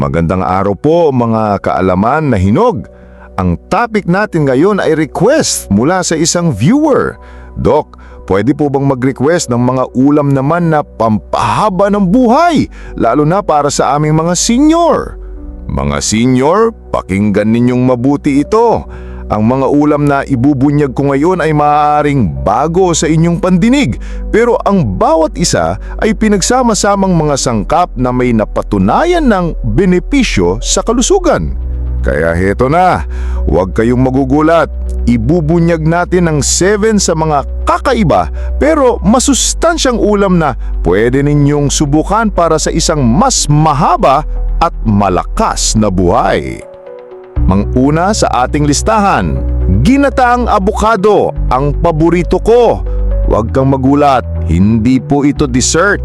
Magandang araw po mga kaalaman na hinog. Ang topic natin ngayon ay request mula sa isang viewer. Dok, pwede po bang mag-request ng mga ulam naman na pampahaba ng buhay, lalo na para sa aming mga senior? Mga senior, pakinggan ninyong mabuti ito. Ang mga ulam na ibubunyag ko ngayon ay maaaring bago sa inyong pandinig, pero ang bawat isa ay pinagsama-samang mga sangkap na may napatunayan ng benepisyo sa kalusugan. Kaya heto na, huwag kayong magugulat. Ibubunyag natin ang 7 sa mga kakaiba pero masustansyang ulam na pwede ninyong subukan para sa isang mas mahaba at malakas na buhay. Manguna sa ating listahan, ginataang abukado, ang paborito ko. Huwag kang magulat, hindi po ito dessert.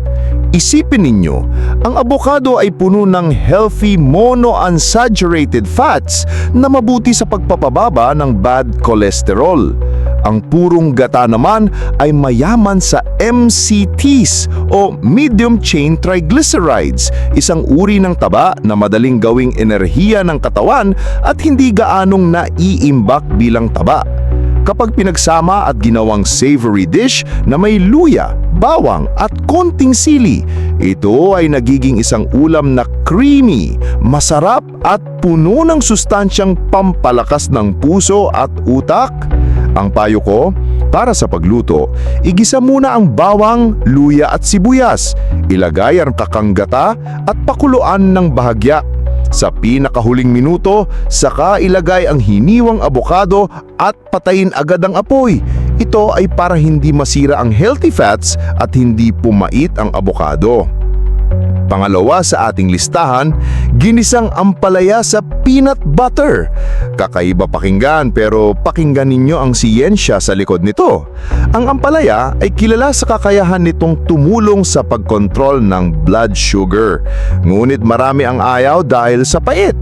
Isipin ninyo, ang abukado ay puno ng healthy monounsaturated fats na mabuti sa pagpapababa ng bad cholesterol. Ang purong gata naman ay mayaman sa MCTs o medium chain triglycerides, isang uri ng taba na madaling gawing enerhiya ng katawan at hindi gaanong naiimbak bilang taba. Kapag pinagsama at ginawang savory dish na may luya, bawang at konting sili, ito ay nagiging isang ulam na creamy, masarap at puno ng sustansyang pampalakas ng puso at utak. Ang payo ko, para sa pagluto, igisa muna ang bawang, luya at sibuyas. Ilagay ang kakanggata at pakuluan ng bahagya. Sa pinakahuling minuto, saka ilagay ang hiniwang abokado at patayin agad ang apoy. Ito ay para hindi masira ang healthy fats at hindi pumait ang abokado. Pangalawa sa ating listahan, ginisang ampalaya sa peanut butter. Kakaiba pakinggan pero pakinggan ninyo ang siyensya sa likod nito. Ang ampalaya ay kilala sa kakayahan nitong tumulong sa pagkontrol ng blood sugar. Ngunit marami ang ayaw dahil sa pait.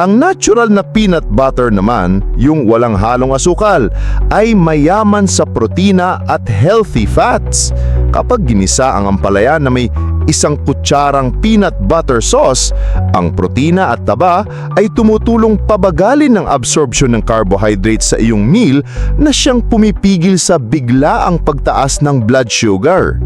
Ang natural na peanut butter naman, yung walang halong asukal, ay mayaman sa protina at healthy fats. Kapag ginisa ang ampalaya na may isang kutsarang peanut butter sauce, ang protina at taba ay tumutulong pabagalin ng absorption ng carbohydrates sa iyong meal na siyang pumipigil sa bigla ang pagtaas ng blood sugar.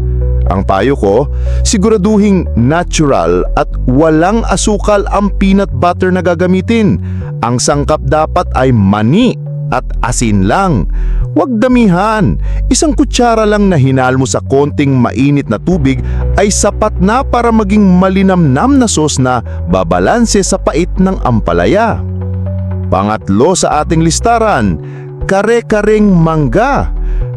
Ang payo ko, siguraduhing natural at walang asukal ang peanut butter na gagamitin. Ang sangkap dapat ay mani at asin lang. Huwag damihan. Isang kutsara lang na hinal mo sa konting mainit na tubig ay sapat na para maging malinamnam na sauce na babalanse sa pait ng ampalaya. Pangatlo sa ating listaran, kare-kareng mangga.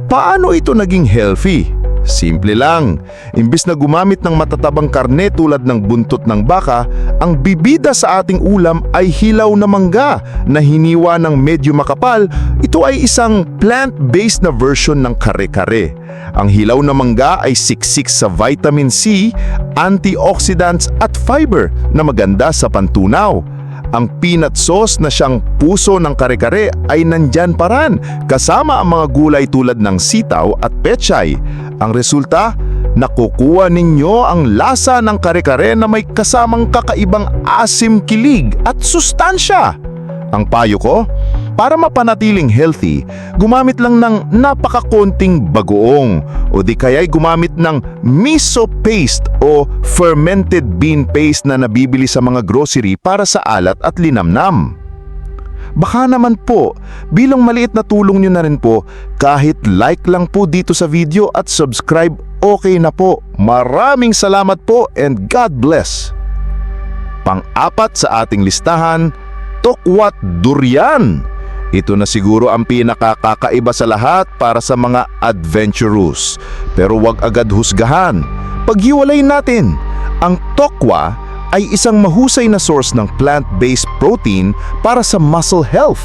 Paano ito naging healthy? Simple lang. Imbis na gumamit ng matatabang karne tulad ng buntot ng baka, ang bibida sa ating ulam ay hilaw na mangga na hiniwa ng medyo makapal. Ito ay isang plant-based na version ng kare-kare. Ang hilaw na mangga ay siksik sa vitamin C, antioxidants at fiber na maganda sa pantunaw. Ang peanut sauce na siyang puso ng kare-kare ay nandyan pa rin, kasama ang mga gulay tulad ng sitaw at pechay. Ang resulta, nakukuha ninyo ang lasa ng kare-kare na may kasamang kakaibang asim kilig at sustansya. Ang payo ko, para mapanatiling healthy, gumamit lang ng napakakonting bagoong o di kaya'y gumamit ng miso paste o fermented bean paste na nabibili sa mga grocery para sa alat at linamnam. Baka naman po, bilang maliit na tulong nyo na rin po, kahit like lang po dito sa video at subscribe, okay na po. Maraming salamat po and God bless! Pang-apat sa ating listahan, tokwat durian. Ito na siguro ang pinakakakaiba sa lahat para sa mga adventurous. Pero wag agad husgahan. Paghiwalay natin, ang tokwa ay isang mahusay na source ng plant-based protein para sa muscle health.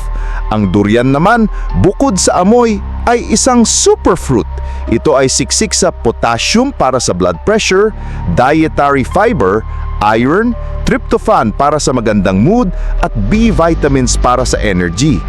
Ang durian naman, bukod sa amoy, ay isang superfruit. Ito ay siksik sa potassium para sa blood pressure, dietary fiber, iron, tryptophan para sa magandang mood at B vitamins para sa energy.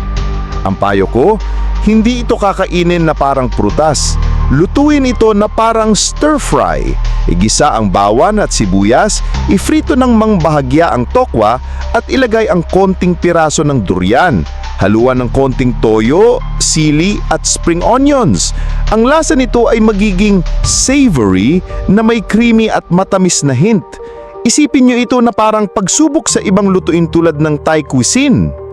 Ang payo ko, hindi ito kakainin na parang prutas. Lutuin ito na parang stir-fry. Igisa ang bawan at sibuyas, ifrito ng mangbahagya ang tokwa at ilagay ang konting piraso ng durian. Haluan ng konting toyo, sili at spring onions. Ang lasa nito ay magiging savory na may creamy at matamis na hint. Isipin nyo ito na parang pagsubok sa ibang lutuin tulad ng Thai cuisine.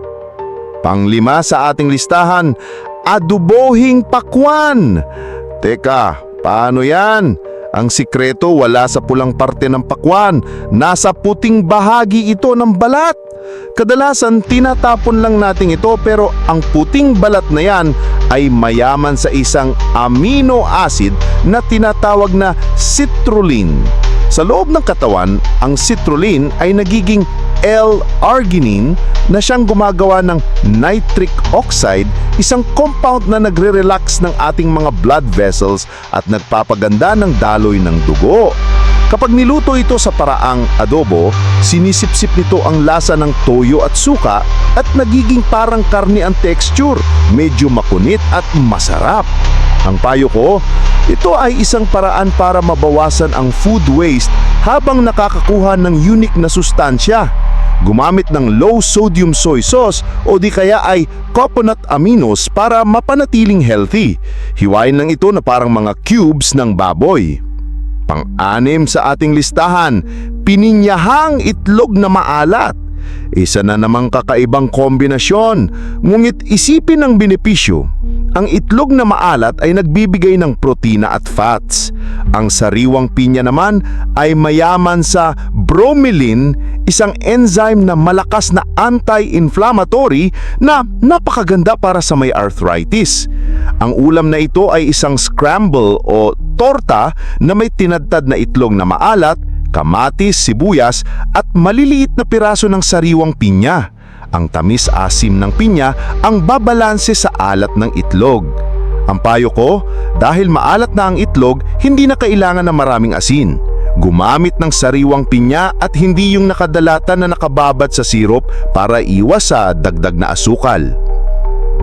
Panglima sa ating listahan, adubohing pakwan. Teka, paano yan? Ang sikreto wala sa pulang parte ng pakwan, nasa puting bahagi ito ng balat. Kadalasan tinatapon lang natin ito pero ang puting balat na yan ay mayaman sa isang amino acid na tinatawag na citrulline. Sa loob ng katawan, ang citrulline ay nagiging L-arginine na siyang gumagawa ng nitric oxide, isang compound na nagre-relax ng ating mga blood vessels at nagpapaganda ng daloy ng dugo. Kapag niluto ito sa paraang adobo, sinisipsip nito ang lasa ng toyo at suka at nagiging parang karni ang texture, medyo makunit at masarap. Ang payo ko, ito ay isang paraan para mabawasan ang food waste habang nakakakuha ng unique na sustansya. Gumamit ng low sodium soy sauce o di kaya ay coconut aminos para mapanatiling healthy. Hiwain lang ito na parang mga cubes ng baboy. Pang-anim sa ating listahan, pininyahang itlog na maalat. Isa na namang kakaibang kombinasyon, ngunit isipin ang benepisyo. Ang itlog na maalat ay nagbibigay ng protina at fats. Ang sariwang pinya naman ay mayaman sa bromelain, isang enzyme na malakas na anti-inflammatory na napakaganda para sa may arthritis. Ang ulam na ito ay isang scramble o torta na may tinadtad na itlog na maalat, kamatis, sibuyas at maliliit na piraso ng sariwang pinya. Ang tamis-asim ng pinya ang babalanse sa alat ng itlog. Ang payo ko, dahil maalat na ang itlog, hindi na kailangan ng maraming asin. Gumamit ng sariwang pinya at hindi yung nakadalatan na nakababad sa sirup para iwas sa dagdag na asukal.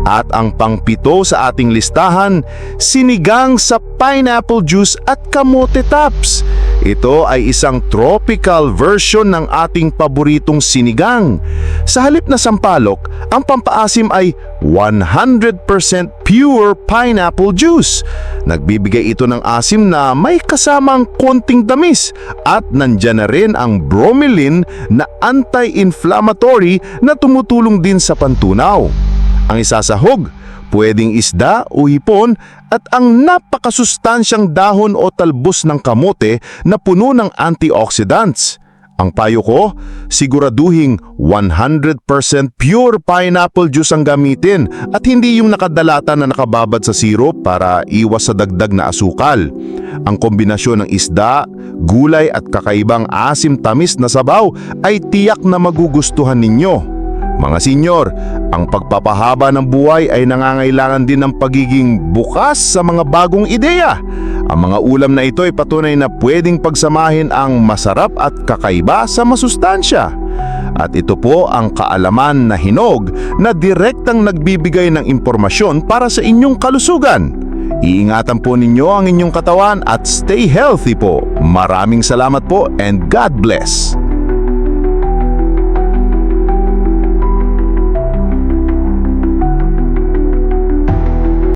At ang pangpito sa ating listahan, sinigang sa pineapple juice at kamote tops. Ito ay isang tropical version ng ating paboritong sinigang. Sa halip na sampalok, ang pampaasim ay 100% pure pineapple juice. Nagbibigay ito ng asim na may kasamang konting tamis at nandyan na rin ang bromelain na anti-inflammatory na tumutulong din sa pantunaw. Ang isasahog, pwedeng isda o hipon at ang napakasustansyang dahon o talbos ng kamote na puno ng antioxidants. Ang payo ko, siguraduhing 100% pure pineapple juice ang gamitin at hindi yung nakadalata na nakababad sa sirup para iwas sa dagdag na asukal. Ang kombinasyon ng isda, gulay at kakaibang asim-tamis na sabaw ay tiyak na magugustuhan ninyo. Mga senyor, ang pagpapahaba ng buhay ay nangangailangan din ng pagiging bukas sa mga bagong ideya. Ang mga ulam na ito ay patunay na pwedeng pagsamahin ang masarap at kakaiba sa masustansya. At ito po ang kaalaman na hinog na direktang nagbibigay ng impormasyon para sa inyong kalusugan. Iingatan po ninyo ang inyong katawan at stay healthy po. Maraming salamat po and God bless.